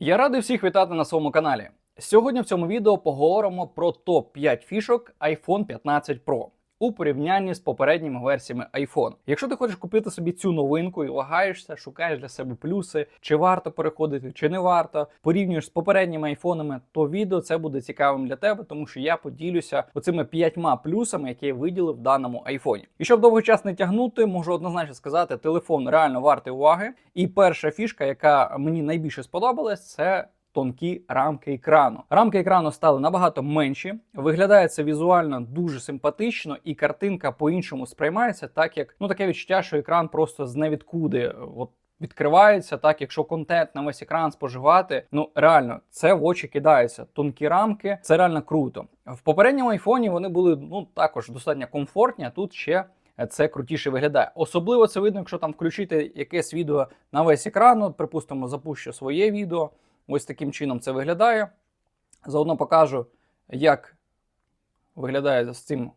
Я радий всіх вітати на своєму каналі. Сьогодні в цьому відео поговоримо про топ-5 фішок iPhone 15 Pro у порівнянні з попередніми версіями iPhone. Якщо ти хочеш купити собі цю новинку і вагаєшся, шукаєш для себе плюси, чи варто переходити, чи не варто, порівнюєш з попередніми айфонами, то відео це буде цікавим для тебе, тому що я поділюся оцими п'ятьма плюсами, які я виділив в даному айфоні. І щоб довгий час не тягнути, можу однозначно сказати, телефон реально вартий уваги. І перша фішка, яка мені найбільше сподобалась, це тонкі рамки екрану. Рамки екрану стали набагато менші. Виглядає це візуально дуже симпатично, і картинка по-іншому сприймається, так як ну таке відчуття, що екран просто з невідкуди. От Відкривається так, якщо контент на весь екран споживати, ну реально це в очі кидається. Тонкі рамки, це реально круто. В попередньому айфоні вони були ну також достатньо комфортні. а Тут ще це крутіше виглядає. Особливо це видно, якщо там включити якесь відео на весь екран. От, припустимо, запущу своє відео. Ось таким чином це виглядає. Заодно покажу, як виглядає з цим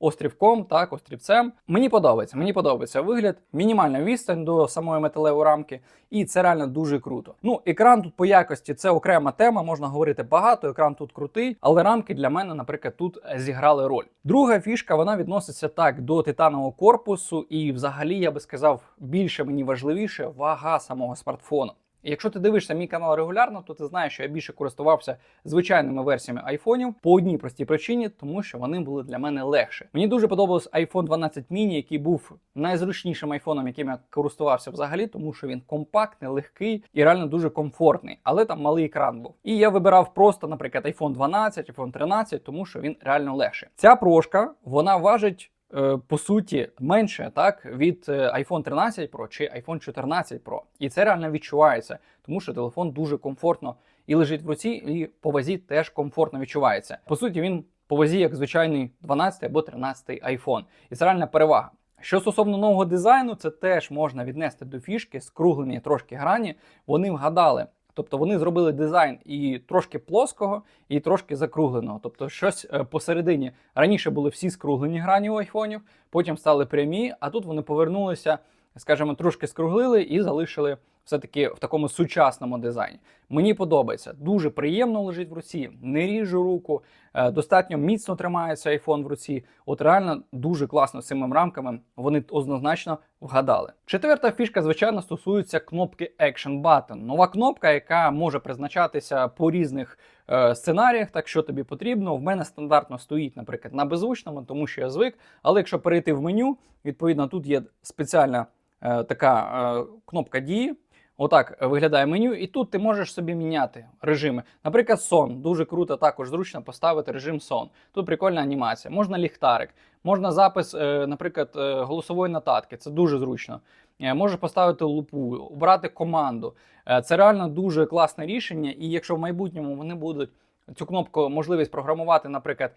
острівком, так, острівцем. Мені подобається. Мені подобається вигляд, мінімальна відстань до самої металевої рамки, і це реально дуже круто. Ну, екран тут по якості це окрема тема, можна говорити багато. Екран тут крутий, але рамки для мене, наприклад, тут зіграли роль. Друга фішка вона відноситься так до титанового корпусу, і взагалі я би сказав, більше мені важливіше вага самого смартфону. Якщо ти дивишся мій канал регулярно, то ти знаєш, що я більше користувався звичайними версіями айфонів по одній простій причині, тому що вони були для мене легше. Мені дуже подобався iPhone 12 mini, який був найзручнішим айфоном, яким я користувався взагалі, тому що він компактний, легкий і реально дуже комфортний. Але там малий екран був. І я вибирав просто, наприклад, iPhone 12, iPhone 13, тому що він реально легший. Ця прошка вона важить. Е, по суті менше так від е, iPhone 13 Pro чи iPhone 14 Pro. І це реально відчувається, тому що телефон дуже комфортно і лежить в руці, і по вазі теж комфортно відчувається. По суті, він по вазі як звичайний 12 або 13 iPhone. І це реальна перевага. Що стосовно нового дизайну, це теж можна віднести до фішки, скруглені трошки грані. Вони вгадали. Тобто вони зробили дизайн і трошки плоского, і трошки закругленого. Тобто, щось е, посередині раніше були всі скруглені грані у айфонів, потім стали прямі, а тут вони повернулися, скажімо, трошки скруглили і залишили все-таки в такому сучасному дизайні. Мені подобається. Дуже приємно лежить в руці, не ріжу руку, е, достатньо міцно тримається iPhone в руці. От реально дуже класно з цими рамками. Вони однозначно вгадали. Четверта фішка, звичайно, стосується кнопки Action Button. Нова кнопка, яка може призначатися по різних е, сценаріях, так що тобі потрібно. В мене стандартно стоїть, наприклад, на беззвучному, тому що я звик. Але якщо перейти в меню, відповідно, тут є спеціальна е, така е, кнопка дії. Отак виглядає меню, і тут ти можеш собі міняти режими. Наприклад, сон. Дуже круто, також зручно поставити режим сон. Тут прикольна анімація. Можна ліхтарик, можна запис, е, наприклад, е, голосової нотатки. Це дуже зручно. Е, можеш поставити лупу, обрати команду. Це реально дуже класне рішення. І якщо в майбутньому вони будуть цю кнопку можливість програмувати, наприклад.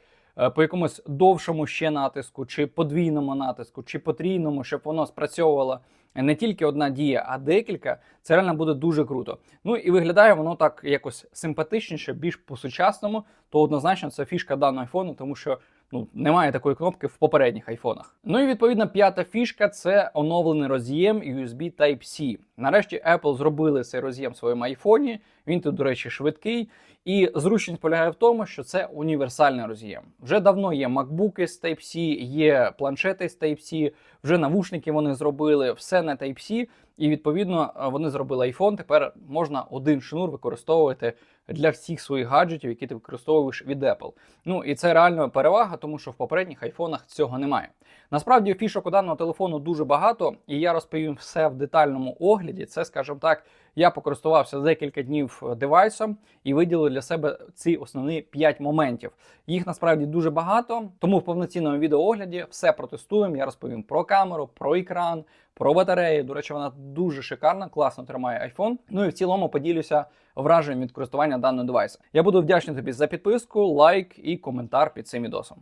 По якомусь довшому ще натиску, чи подвійному натиску, чи потрійному, щоб воно спрацьовувало не тільки одна дія, а декілька, це реально буде дуже круто. Ну і виглядає воно так якось симпатичніше, більш по-сучасному, то однозначно це фішка даного айфону, тому що ну, немає такої кнопки в попередніх айфонах. Ну і відповідно п'ята фішка це оновлений роз'єм USB Type-C. Нарешті Apple зробили цей роз'єм в своєму айфоні. Він тут, до речі, швидкий. І зручність полягає в тому, що це універсальний роз'єм. Вже давно є MacBook з Type-C, є планшети з Type-C, вже навушники вони зробили, все на Type-C. І відповідно вони зробили iPhone. Тепер можна один шнур використовувати для всіх своїх гаджетів, які ти використовуєш від Apple. Ну і це реально перевага, тому що в попередніх айфонах цього немає. Насправді фішок у даного телефону дуже багато, і я розповім все в детальному огляді. Це, скажімо так, я покористувався декілька днів девайсом і виділив для себе ці основні 5 моментів. Їх насправді дуже багато, тому в повноцінному відеоогляді все протестуємо. Я розповім про камеру, про екран, про батарею. До речі, вона дуже шикарна, класно тримає iPhone. Ну і в цілому поділюся враженням від користування даного девайсу. Я буду вдячний тобі за підписку, лайк і коментар під цим відосом.